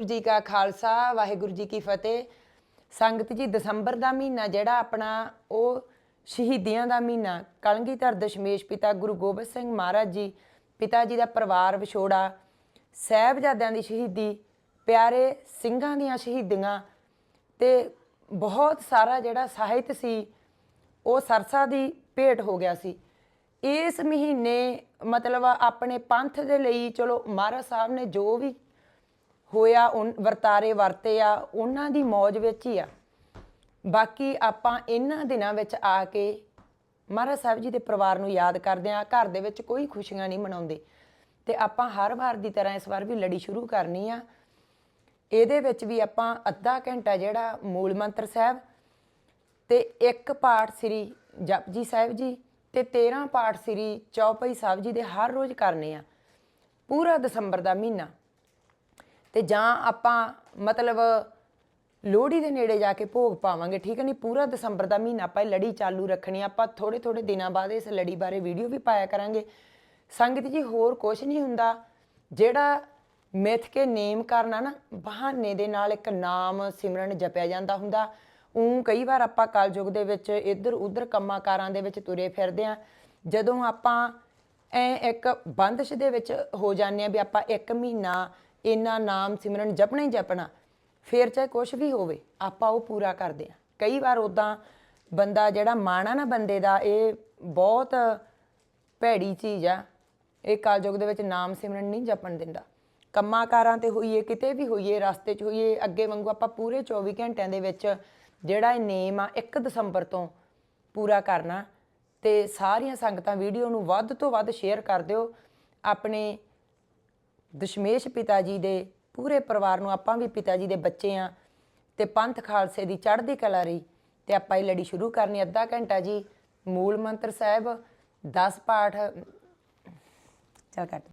ਜੀ ਕਾ ਖਾਲਸਾ, ਵਾਹਿਗੁਰੂ ਜੀ ਕੀ ਫਤਿਹ। ਸੰਗਤ ਜੀ, ਦਸੰਬਰ ਦਾ ਮਹੀਨਾ ਜਿਹੜਾ ਆਪਣਾ, ਉਹ ਸ਼ਹੀਦੀਆਂ ਦਾ ਮਹੀਨਾ। ਕਲਗੀਧਰ ਦਸ਼ਮੇਸ਼ ਪਿਤਾ ਗੁਰੂ ਗੋਬਿੰਦ ਸਿੰਘ ਮਹਾਰਾਜ ਜੀ, ਪਿਤਾ ਜੀ ਦਾ ਪਰਿਵਾਰ ਵਿਛੋੜਾ, ਸਹਿਬਜ਼ਾਦਿਆਂ ਦੀ ਸ਼ਹੀਦੀ, ਪਿਆਰੇ ਸਿੰਘਾਂ ਦੀਆਂ ਸ਼ਹੀਦੀਆਂ ਤੇ ਬਹੁਤ ਸਾਰਾ ਜਿਹੜਾ ਸਾਹਿਤ ਸੀ, ਉਹ ਸਰਸਾ ਦੀ ਭੇਟ ਹੋ ਗਿਆ ਸੀ। ਇਸ ਮਹੀਨੇ ਮਤਲਬ ਆਪਣੇ ਪੰਥ ਦੇ ਲਈ, ਚਲੋ ਮਹਾਰਾਜ ਸਾਹਿਬ ਨੇ ਜੋ ਵੀ ਹੋਇਆ, ਉਨ, ਵਰਤਾਰੇ ਵਰਤੇ ਆ, ਉਹਨਾਂ ਦੀ ਮੌਜ ਵਿੱਚ ਹੀ ਆ। ਬਾਕੀ ਆਪਾਂ ਇਹਨਾਂ ਦਿਨਾਂ ਵਿੱਚ ਆ ਕੇ ਮਹਾਰਾਜ ਸਾਹਿਬ ਜੀ ਦੇ ਪਰਿਵਾਰ ਨੂੰ ਯਾਦ ਕਰਦੇ ਆ ਘਰ ਦੇ ਵਿੱਚ ਕੋਈ ਖੁਸ਼ੀਆਂ ਨਹੀਂ ਮਨਾਉਂਦੇ। ਤੇ ਆਪਾਂ ਹਰ ਵਾਰ ਦੀ ਤਰ੍ਹਾਂ ਇਸ ਵਾਰ ਵੀ ਲੜੀ ਸ਼ੁਰੂ ਕਰਨੀ ਆ। ਇਹਦੇ ਵਿੱਚ ਵੀ ਆਪਾਂ ਅੱਧਾ ਘੰਟਾ ਜਿਹੜਾ ਮੂਲ ਮੰਤਰ ਸਾਹਿਬ ਤੇ ਇੱਕ ਪਾਠ ਸ੍ਰੀ ਜਪਜੀ ਸਾਹਿਬ ਜੀ ਤੇ 13 ਪਾਠ ਸ੍ਰੀ ਚੌਪਈ ਸਾਹਿਬ ਜੀ ਦੇ ਹਰ ਰੋਜ਼ ਕਰਨੇ ਆ। ਪੂਰਾ ਦਸੰਬਰ ਦਾ ਮਹੀਨਾ। ਤੇ ਜਾਂ ਆਪਾਂ ਮਤਲਬ ਲੋਹੜੀ ਦੇ ਨੇੜੇ ਜਾ ਕੇ ਭੋਗ ਪਾਵਾਂਗੇ, ਠੀਕ ਹੈ ਨਹੀਂ ਪੂਰਾ ਦਸੰਬਰ ਦਾ ਮਹੀਨਾ ਆਪਾਂ ਇਹ ਲੜੀ ਚਾਲੂ ਰੱਖਣੀ ਆਪਾਂ ਥੋੜੇ ਥੋੜੇ ਦਿਨਾਂ ਬਾਅਦ ਇਸ ਲੜੀ ਬਾਰੇ ਵੀਡੀਓ ਵੀ ਪਾਇਆ ਕਰਾਂਗੇ। ਸੰਗਤ ਜੀ, ਹੋਰ ਕੁਝ ਨਹੀਂ ਹੁੰਦਾ। ਜਿਹੜਾ ਮਿੱਥ ਕੇ ਨੇਮ ਕਰਨਾ ਨਾ, ਬਹਾਨੇ ਦੇ ਨਾਲ ਇੱਕ ਨਾਮ ਸਿਮਰਨ ਜਪਿਆ ਜਾਂਦਾ ਹੁੰਦਾ। ਉਂ ਕਈ ਵਾਰ ਆਪਾਂ ਕਲਯੁਗ ਦੇ ਵਿੱਚ ਇੱਧਰ ਉੱਧਰ ਕੰਮਾਂ-ਕਾਰਾਂ ਦੇ ਵਿੱਚ ਤੁਰੇ ਫਿਰਦੇ ਆ। ਜਦੋਂ ਆਪਾਂ ਐ ਇੱਕ ਬੰਦਸ਼ ਦੇ ਵਿੱਚ ਹੋ ਜਾਂਦੇ ਆ ਵੀ ਆਪਾਂ ਇੱਕ ਮਹੀਨਾ ਇੰਨਾ ਨਾਮ ਸਿਮਰਨ ਜਪਣਾ ਹੀ ਜਪਣਾ। ਫੇਰ ਚਾਹੇ ਕੁਝ ਵੀ ਹੋਵੇ, ਆਪਾਂ ਉਹ ਪੂਰਾ ਕਰਦੇ ਆ ਕਈ ਵਾਰ ਉਦਾਂ ਬੰਦਾ ਜਿਹੜਾ ਮਾਣਾ ਨਾ ਬੰਦੇ ਦਾ, ਇਹ ਬਹੁਤ ਭੈੜੀ ਚੀਜ਼ ਆ। ਇਹ ਕਲਯੁਗ ਦੇ ਵਿੱਚ ਨਾਮ ਸਿਮਰਨ ਨਹੀਂ ਜਪਣ ਦਿੰਦਾ। ਕੰਮਾਂ ਕਾਰਾਂ ਤੇ ਹੋਈਏ, ਕਿਤੇ ਵੀ ਹੋਈਏ, ਰਸਤੇ 'ਚ ਹੋਈਏ, ਅੱਗੇ ਵਾਂਗੂ ਆਪਾਂ ਪੂਰੇ 24 ਘੰਟਿਆਂ ਦੇ ਵਿੱਚ ਜਿਹੜਾ ਇਹ ਨੇਮ ਆ 1 ਦਸੰਬਰ ਤੋਂ ਪੂਰਾ ਕਰਨਾ। ਤੇ ਸਾਰੀਆਂ ਸੰਗਤਾਂ ਵੀਡੀਓ ਨੂੰ ਵੱਧ ਤੋਂ ਵੱਧ ਸ਼ੇਅਰ ਕਰ ਦਿਓ। ਆਪਣੇ ਦਸ਼ਮੇਸ਼ ਪਿਤਾ ਜੀ ਦੇ ਪੂਰੇ ਪਰਿਵਾਰ ਨੂੰ ਆਪਾਂ ਵੀ ਪਿਤਾ ਜੀ ਦੇ ਬੱਚੇ ਆ ਤੇ ਪੰਥ ਖਾਲਸੇ ਦੀ ਚੜ੍ਹਦੀ ਕਲਾ ਰਹੀ ਤੇ ਆਪਾਂ ਇਹ ਲੜੀ ਸ਼ੁਰੂ ਕਰਨੀ ਅੱਧਾ ਘੰਟਾ ਜੀ, ਮੂਲ ਮੰਤਰ ਸਾਹਿਬ 10 ਪਾਠ। ਚੱਲ ਕੱਟ।